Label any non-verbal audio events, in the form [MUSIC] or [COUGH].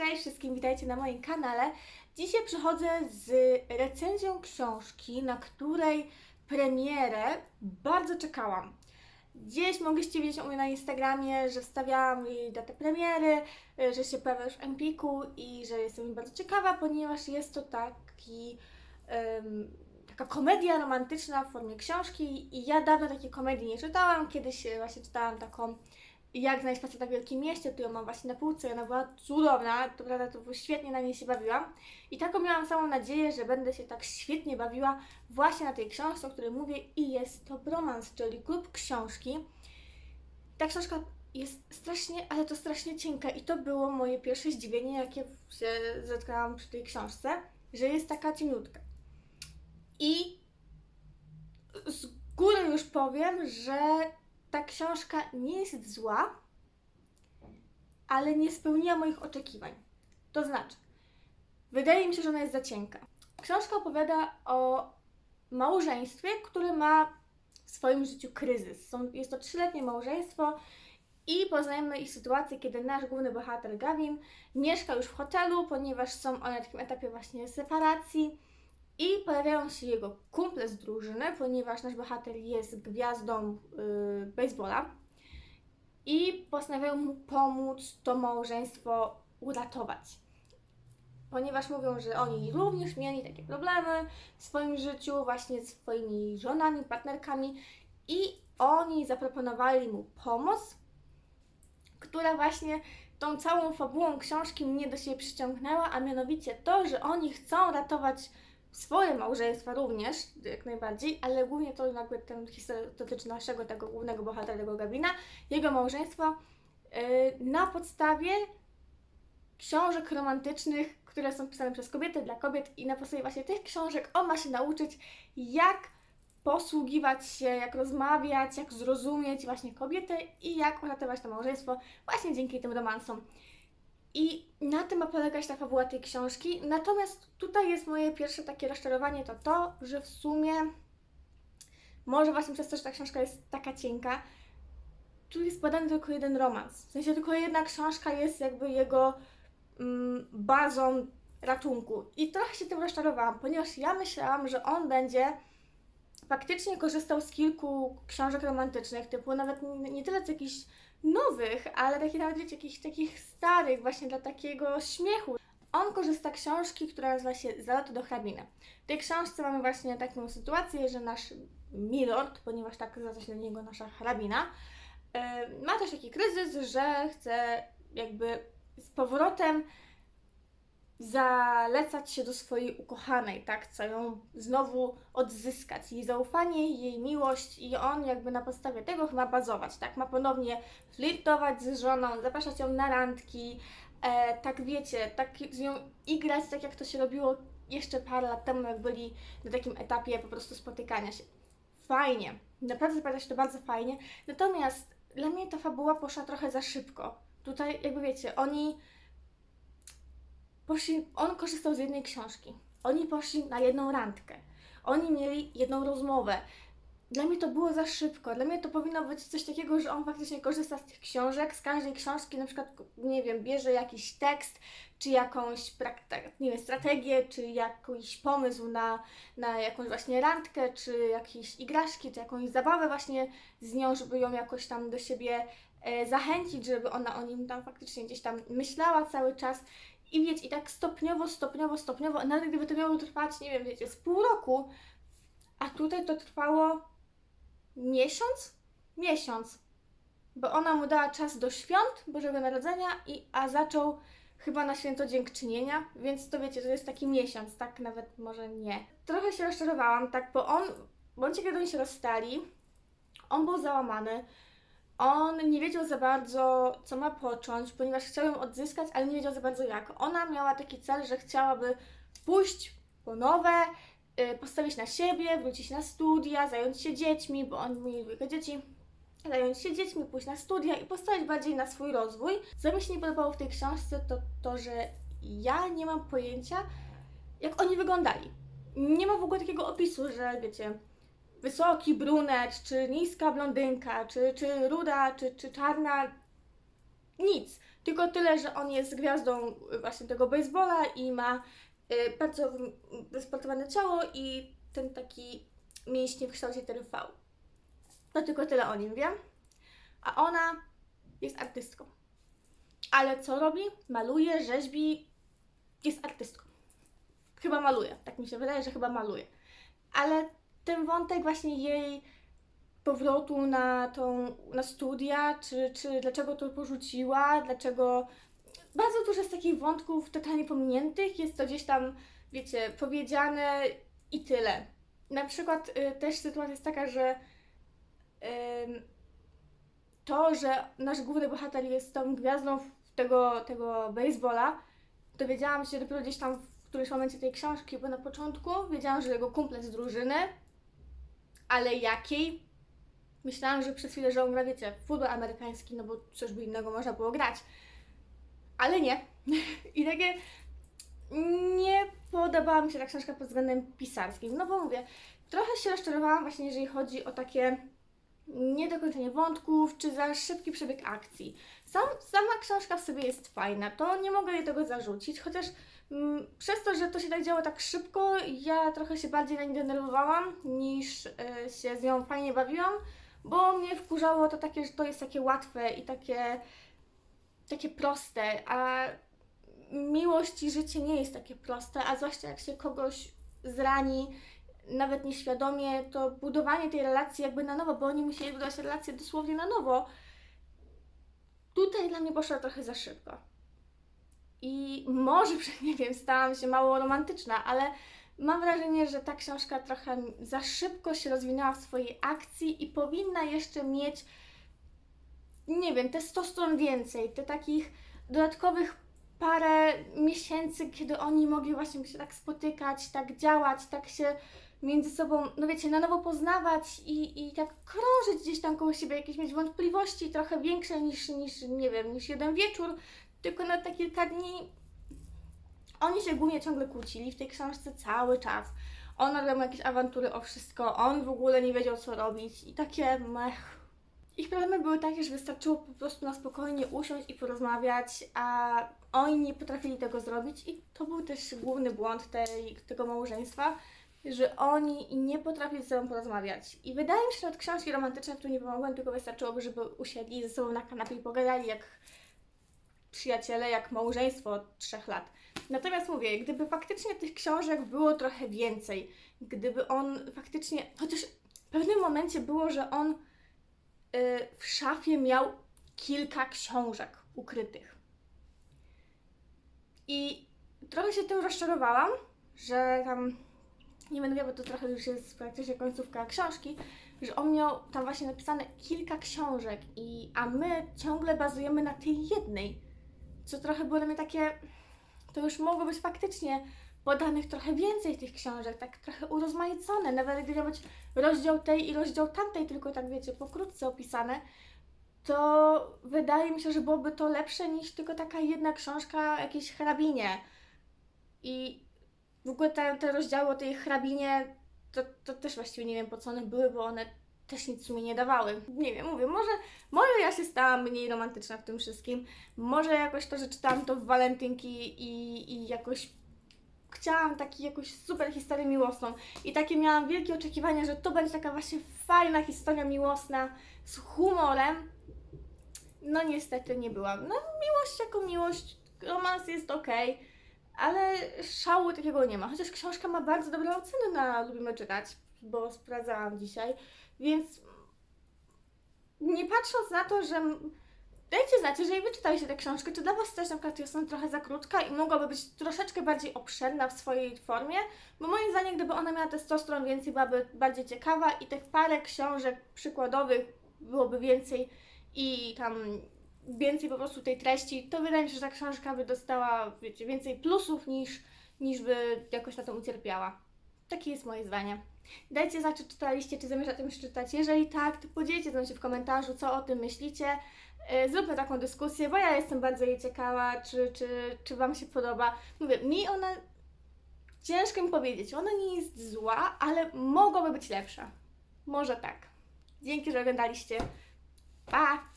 Cześć wszystkim, witajcie na moim kanale. Dzisiaj przychodzę z recenzją książki, na której premierę bardzo czekałam. Gdzieś mogliście widzieć u mnie na Instagramie, że wstawiałam jej datę premiery, że się pojawia już w Empiku i że jestem bardzo ciekawa, ponieważ jest to taki, em, taka komedia romantyczna w formie książki i ja dawno takiej komedii nie czytałam. Kiedyś e, właśnie czytałam taką jak znaleźć faceta w wielkim mieście, którą mam właśnie na półce ona była cudowna, to prawda, to świetnie na niej się bawiłam i taką miałam samą nadzieję, że będę się tak świetnie bawiła właśnie na tej książce, o której mówię i jest to Bromans, czyli klub książki. Ta książka jest strasznie, ale to strasznie cienka i to było moje pierwsze zdziwienie, jakie się zetknęłam przy tej książce, że jest taka cieniutka. I z góry już powiem, że ta książka nie jest zła, ale nie spełniła moich oczekiwań. To znaczy, wydaje mi się, że ona jest za cienka. Książka opowiada o małżeństwie, które ma w swoim życiu kryzys. Są, jest to trzyletnie małżeństwo i poznajemy ich sytuację, kiedy nasz główny bohater Gavin mieszka już w hotelu, ponieważ są oni na takim etapie właśnie separacji i pojawiają się jego kumple z drużyny, ponieważ nasz bohater jest gwiazdą yy, baseballa i postanawiają mu pomóc to małżeństwo uratować. Ponieważ mówią, że oni również mieli takie problemy w swoim życiu, właśnie z swoimi żonami, partnerkami i oni zaproponowali mu pomoc, która właśnie tą całą fabułą książki mnie do siebie przyciągnęła, a mianowicie to, że oni chcą ratować swoje małżeństwa również, jak najbardziej, ale głównie to jakby ten historia dotyczy naszego tego głównego bohatera, tego Gabina, jego małżeństwa yy, na podstawie książek romantycznych, które są pisane przez kobiety, dla kobiet i na podstawie właśnie tych książek on ma się nauczyć, jak posługiwać się, jak rozmawiać, jak zrozumieć właśnie kobietę i jak uratować to małżeństwo właśnie dzięki tym romansom. I na tym ma polegać ta fabuła tej książki. Natomiast tutaj jest moje pierwsze takie rozczarowanie to to, że w sumie może właśnie przez to, że ta książka jest taka cienka, tu jest podany tylko jeden romans. W sensie tylko jedna książka jest jakby jego mm, bazą ratunku. I trochę się tym rozczarowałam, ponieważ ja myślałam, że on będzie faktycznie korzystał z kilku książek romantycznych, typu nawet nie, tyle co jakichś nowych, ale takich nawet wiecie, jakichś takich starych, właśnie dla takiego śmiechu. On korzysta z książki, która nazywa się Zaloty do hrabiny. W tej książce mamy właśnie taką sytuację, że nasz milord, ponieważ tak nazywa się do niego nasza hrabina, yy, ma też taki kryzys, że chce jakby z powrotem zalecać się do swojej ukochanej, tak? Chce ją znowu odzyskać, jej zaufanie, jej miłość i on jakby na podstawie tego ma bazować, tak? Ma ponownie flirtować z żoną, zapraszać ją na randki, e, tak wiecie, tak z nią igrać, tak jak to się robiło jeszcze parę lat temu, jak byli na takim etapie po prostu spotykania się. Fajnie, naprawdę zapowiada się to bardzo fajnie, natomiast dla mnie ta fabuła poszła trochę za szybko. Tutaj jakby wiecie, oni poszli, on korzystał z jednej książki. Oni poszli na jedną randkę. Oni mieli jedną rozmowę. Dla mnie to było za szybko. Dla mnie to powinno być coś takiego, że on faktycznie korzysta z tych książek, z każdej książki na przykład, nie wiem, bierze jakiś tekst, czy jakąś prak- nie wiem, strategię, czy jakiś pomysł na, na jakąś właśnie randkę, czy jakieś igraszki, czy jakąś zabawę właśnie z nią, żeby ją jakoś tam do siebie e, zachęcić, żeby ona o nim tam faktycznie gdzieś tam myślała cały czas. I wiecie, i tak stopniowo, stopniowo, stopniowo, nawet gdyby to miało trwać, nie wiem, wiecie, z pół roku, a tutaj to trwało miesiąc? Miesiąc. Bo ona mu dała czas do świąt Bożego Narodzenia, i, a zaczął chyba na święto dziękczynienia, więc to wiecie, to jest taki miesiąc, tak nawet może nie. Trochę się rozczarowałam, tak, bo on, bądźcie kiedy oni się rozstali, on był załamany, on nie wiedział za bardzo, co ma począć, ponieważ chciał ją odzyskać, ale nie wiedział za bardzo jak. Ona miała taki cel, że chciałaby pójść po nowe, y, postawić na siebie, wrócić na studia, zająć się dziećmi, bo on mieli dwójkę dzieci, zająć się dziećmi, pójść na studia i postawić bardziej na swój rozwój. Co mi się nie podobało w tej książce, to to, że ja nie mam pojęcia, jak oni wyglądali. Nie ma w ogóle takiego opisu, że wiecie, wysoki brunet, czy niska blondynka, czy, czy ruda, czy, czy czarna. Nic. Tylko tyle, że on jest gwiazdą właśnie tego baseballa i ma y, bardzo wy- wysportowane ciało i ten taki mięśnie w kształcie litery V. To tylko tyle o nim wiem. A ona jest artystką. Ale co robi? Maluje, rzeźbi, jest artystką. Chyba maluje, tak mi się wydaje, że chyba maluje. Ale ten wątek właśnie jej powrotu na tą, na studia, czy, czy dlaczego to porzuciła, dlaczego... Bardzo dużo jest takich wątków totalnie pominiętych, jest to gdzieś tam, wiecie, powiedziane i tyle. Na przykład y, też sytuacja jest taka, że ym, to, że nasz główny bohater jest tą gwiazdą tego, tego baseballa, dowiedziałam się dopiero gdzieś tam w którymś momencie tej książki, bo na początku wiedziałam, że jego kumple z drużyny, ale jakiej? Myślałam, że przez chwilę, że on gra, wiecie, futbol amerykański, no bo coś by innego można było grać. Ale nie. [LAUGHS] I takie nie podobała mi się ta książka pod względem pisarskim. No bo mówię, trochę się rozczarowałam właśnie, jeżeli chodzi o takie niedokończenie wątków, czy za szybki przebieg akcji. Sam, sama książka w sobie jest fajna, to nie mogę jej tego zarzucić, chociaż mm, przez to, że to się tak działo tak szybko, ja trochę się bardziej na nie denerwowałam, niż y, się z nią fajnie bawiłam, bo mnie wkurzało to takie, że to jest takie łatwe i takie, takie proste, a miłość i życie nie jest takie proste, a zwłaszcza jak się kogoś zrani, nawet nieświadomie, to budowanie tej relacji jakby na nowo, bo oni musieli budować relację dosłownie na nowo, tutaj dla mnie poszło trochę za szybko. I może, [LAUGHS] nie wiem, stałam się mało romantyczna, ale mam wrażenie, że ta książka trochę za szybko się rozwinęła w swojej akcji i powinna jeszcze mieć, nie wiem, te 100 stron więcej, te takich dodatkowych parę miesięcy, kiedy oni mogli właśnie się tak spotykać, tak działać, tak się między sobą, no wiecie, na nowo poznawać i, i tak krążyć gdzieś tam koło siebie, jakieś mieć wątpliwości trochę większe niż, niż, nie wiem, niż jeden wieczór, tylko na te kilka dni oni się głównie ciągle kłócili w tej książce cały czas. Ona robiła jakieś awantury o wszystko, on w ogóle nie wiedział co robić i takie mech. Ich problemy były takie, że wystarczyło po prostu na spokojnie usiąść i porozmawiać, a oni nie potrafili tego zrobić i to był też główny błąd tej, tego małżeństwa, że oni nie potrafili ze sobą porozmawiać. I wydaje mi się, że od książki romantyczne tu nie pomogłem, tylko wystarczyłoby, żeby usiedli ze sobą na kanapie i pogadali jak przyjaciele, jak małżeństwo od trzech lat. Natomiast mówię, gdyby faktycznie tych książek było trochę więcej, gdyby on faktycznie, chociaż w pewnym momencie było, że on y, w szafie miał kilka książek ukrytych. I trochę się tym rozczarowałam, że tam, nie będę mówiła, bo to trochę już jest praktycznie końcówka książki, że on miał tam właśnie napisane kilka książek, i, a my ciągle bazujemy na tej jednej. Co trochę było dla mnie takie, to już mogło być faktycznie podanych trochę więcej tych książek, tak trochę urozmaicone, nawet gdyby być rozdział tej i rozdział tamtej, tylko tak wiecie, pokrótce opisane, to wydaje mi się, że byłoby to lepsze niż tylko taka jedna książka o jakiejś hrabinie. I w ogóle te, te rozdziały o tej hrabinie, to, to też właściwie nie wiem po co one były, bo one też nic mi nie dawały. Nie wiem, mówię, może, może ja się stałam mniej romantyczna w tym wszystkim, może jakoś to, że czytałam to w walentynki i, i jakoś chciałam taki jakąś super historię miłosną i takie miałam wielkie oczekiwania, że to będzie taka właśnie fajna historia miłosna z humorem. No niestety nie byłam. No miłość jako miłość, romans jest okej, ale szału takiego nie ma. Chociaż książka ma bardzo dobre oceny na Lubimy Czytać, bo sprawdzałam dzisiaj, więc nie patrząc na to, że Dajcie znać, jeżeli wyczytaliście tę książkę, czy dla Was też na przykład jest ona trochę za krótka i mogłaby być troszeczkę bardziej obszerna w swojej formie, bo moim zdaniem, gdyby ona miała te 100 stron więcej, byłaby bardziej ciekawa i tych parę książek przykładowych byłoby więcej i tam więcej po prostu tej treści, to wydaje mi się, że ta książka by dostała, wiecie, więcej plusów niż, niż by jakoś na to ucierpiała. Takie jest moje zdanie. Dajcie znać, czy czytaliście, czy zamierzacie już czytać. Jeżeli tak, to podzielcie się w komentarzu, co o tym myślicie. E, Zróbmy taką dyskusję, bo ja jestem bardzo jej ciekawa, czy, czy, czy Wam się podoba. Mówię, mi ona, ciężko mi powiedzieć, ona nie jest zła, ale mogłaby być lepsza. Może tak. Dzięki, że oglądaliście. Pa!